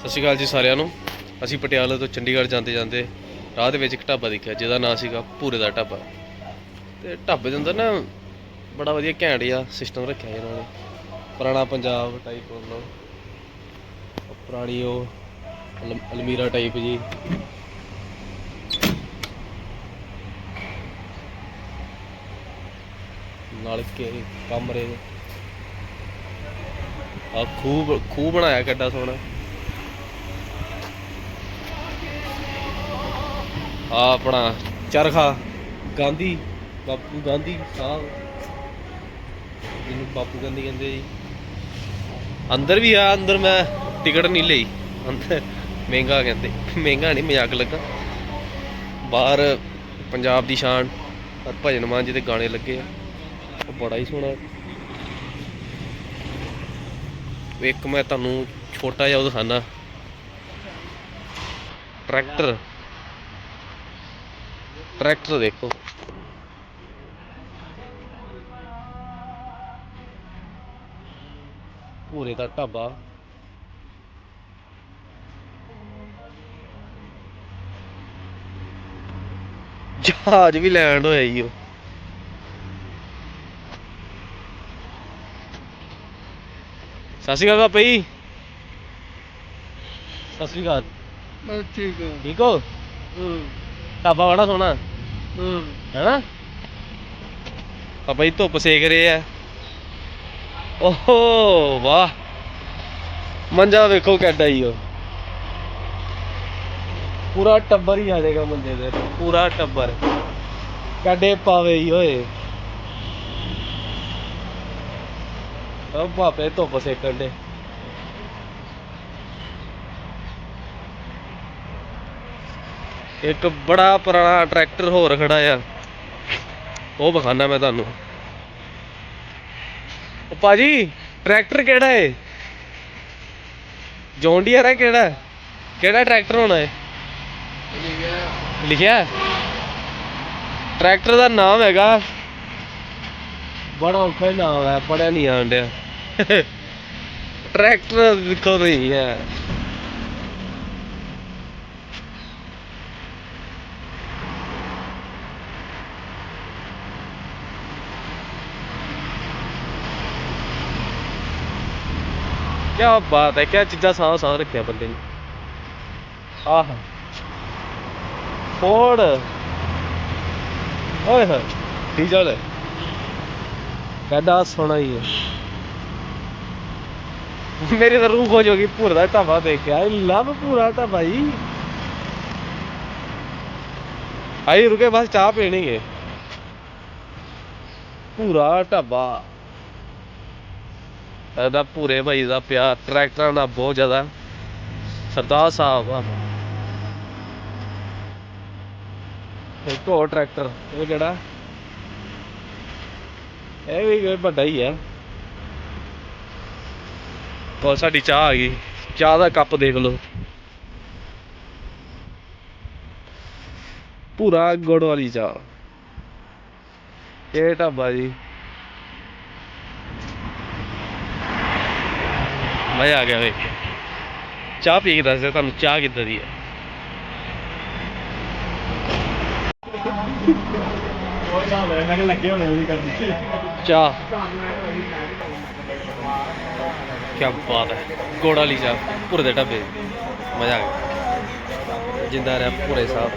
ਸਤਿ ਸ਼੍ਰੀ ਅਕਾਲ ਜੀ ਸਾਰਿਆਂ ਨੂੰ। ਅਸੀਂ ਪਟਿਆਲਾ ਤੋਂ ਚੰਡੀਗੜ੍ਹ ਜਾਂਦੇ ਜਾਂਦੇ ਰਾਹ ਦੇ ਵਿੱਚ ਇੱਕ ਢਾਬਾ ਦੇਖਿਆ, ਜਿਹਦਾ ਨਾਂ ਸੀਗਾ ਭੂਰੇ ਦਾ ਢਾਬਾ। ਤੇ ਢਾਬੇ ਦੇ ਅੰਦਰ ਨਾ ਬੜਾ ਵਧੀਆ ਘੈਂਟ ਜਿਹਾ ਸਿਸਟਮ ਰੱਖਿਆ ਇਹਨਾਂ ਨੇ। ਪੁਰਾਣਾ ਪੰਜਾਬ ਟਾਈਪ ਮਤਲਬ, ਪੁਰਾਣੀ ਉਹ ਅਲਮ- ਅਲਮੀਰਾ ਟਾਈਪ ਜੀ। ਨਾਲ ਕੇ ਕਮਰੇ। ਆ ਖੂਬ ਖੂਬ ਬਣਾਇਆ ਕਿੱਡਾ ਸੋਹਣਾ। ਆ ਆਪਣਾ ਚਰਖਾ, ਗਾਂਧੀ, ਬਾਪੂ ਗਾਂਧੀ ਸਾਹਿਬ ਜਿਹਨੂੰ ਬਾਪੂ ਗਾਂਧੀ ਕਹਿੰਦੇ ਜੀ। ਅੰਦਰ ਵੀ ਆ, ਅੰਦਰ ਮੈਂ ਟਿਕਟ ਨਹੀਂ ਲਈ। ਅੰਦਰ ਮਹਿੰਗਾ ਕਹਿੰਦੇ, ਮਹਿੰਗਾ ਨਹੀਂ, ਮਜ਼ਾਕ ਲੱਗਾ। ਬਾਹਰ ਪੰਜਾਬ ਦੀ ਸ਼ਾਨ ਭਜਨ ਮਾਨ ਜੀ ਦੇ ਗਾਣੇ ਲੱਗੇ ਆ। ਉਹ ਬੜਾ ਹੀ ਸੋਹਣਾ। ਇੱਕ ਮੈਂ ਤੁਹਾਨੂੰ ਛੋਟਾ ਜਿਹਾ ਉਹ ਦਿਖਾਣਾ ਟਰੈਕਟਰ। ਟਰੈਕਟਰ ਦੇਖੋ ਪੂਰੇ ਦਾ ਢਾਬਾ ਜਹਾਜ਼ ਵੀ ਲੈਂਡ ਹੋਇਆ ਈ ਉਹ ਸਤਿ ਸ਼੍ਰੀ ਅਕਾਲ ਪਾਪਾ ਜੀ ਸਤਿ ਸ਼੍ਰੀ ਅਕਾਲ ਬਸ ਠੀਕ ਹੈ? ਠੀਕ ਹਾਂ। ਢਾਬਾ ਬੜਾ ਸੋਹਣਾ। ਹਾਂ ਹੈਨਾ? ਪਾਪਾ ਜੀ ਧੁੱਪ ਸੇਕ ਰਹੇ ਆ। ਓਹੋ, ਵਾਹ। ਮੰਜਾ ਵੇਖੋ ਕਿੱਡਾ ਹੀ ਉਹ ਪੂਰਾ ਟੱਬਰ ਹੀ ਆ ਜਾਏਗਾ ਮੰਜੇ ਤੇ। ਪੂਰਾ ਟੱਬਰ। ਕੱਡੇ ਪਾਵੇ ਹੀ ਓਏ। ਉਹ ਬਾਪੇ ਧੁੱਪ ਸੇਕਣ ਦੇ। ਇੱਕ ਬੜਾ ਪੁਰਾਣਾ ਟਰੈਕਟਰ ਹੋਰ ਖੜਾ ਆ। ਉਹ ਵਿਖਾਣਾ ਮੈਂ ਤੁਹਾਨੂੰ। ਉਹ ਭਾਜੀ, ਟਰੈਕਟਰ ਕਿਹੜਾ ਹੈ ਜੌਨ ਡੀਅਰ ਹੈ ਕਿਹੜਾ? ਕਿਹੜਾ ਟਰੈਕਟਰ ਹੋਣਾ ਏ? ਲਿਖਿਆ। ਟਰੈਕਟਰ ਦਾ ਨਾਮ ਹੈਗਾ। ਬੜਾ ਔਖਾ ਨਾਮ ਹੈ, ਪੜਿਆ ਨਹੀਂ ਆਂਡਿਆ ਟਰੈਕਟਰ ਦੇਖੋ ਨਹੀਂ ਹੈ ਕੀ ਬਾਤ ਹੈ ਕੀ ਚੀਜ਼ਾਂ ਸਾਹ ਸਾਹ ਰੱਖਿਆ ਬੰਦੇ ਨੇ। ਆਹ। ਫੋੜ ਓਏ ਹੋਏ ਡੀਜ਼ਲ ਹੈ ਸੋਹਣਾ ਹੀ ਹੈ। ਮੇਰੀ ਤਾਂ ਰੂਹ ਖੋਜ ਹੋ ਗਈ ਭੂਰਾ ਦਾ ਢਾਬਾ ਦੇਖ ਕੇ ਆਈ ਲਵ ਭੂਰਾ ਢਾਬਾ ਜੀ। ਆਈ ਰੁਕੇ, ਬਸ ਚਾਹ ਪੀਣੀ ਹੈ। ਭੂਰਾ ਢਾਬਾ। ਇਹਦਾ ਭੂਰੇ ਭਾਈ ਦਾ ਪਿਆਰ ਟਰੈਕਟਰਾਂ ਦਾ ਬਹੁਤ ਜ਼ਿਆਦਾ। ਸਰਦਾਰ ਸਾਹਿਬ ਆ। ਇੱਕ ਹੋਰ ਟਰੈਕਟਰ, ਇਹ ਕਿਹੜਾ? ਇਹ ਵੀ ਕੋਈ ਵੱਡਾ ਹੀ ਹੈ ਉਹ ਸਾਡੀ ਚਾਹ ਆ ਗਈ। ਚਾਹ ਦਾ ਕੱਪ ਦੇਖ ਲਓ। ਪੂਰਾ ਗੁੜ ਵਾਲੀ ਚਾਹ। ਇਹ ਢਾਬਾ ਜੀ। ਮਜ਼ਾ ਆ ਗਿਆ ਵੇਖ ਕੇ। ਚਾਹ ਪੀ ਕੇ ਦੱਸਦੇ ਤੁਹਾਨੂੰ ਚਾਹ ਕਿੱਦਾਂ ਦੀ ਹੈ ਚਾਹ। ਕੀ ਬਾਤ ਹੈ। ਗੋੜ ਵਾਲੀ ਚਾਹ ਭੁਰੇ ਦੇ ਢਾਬੇ ਮਜ਼ਾ ਆ ਗਿਆ। ਜਿੰਦਾ ਰਿਹਾ ਭੁਰੇ ਸਾਹਿਬ।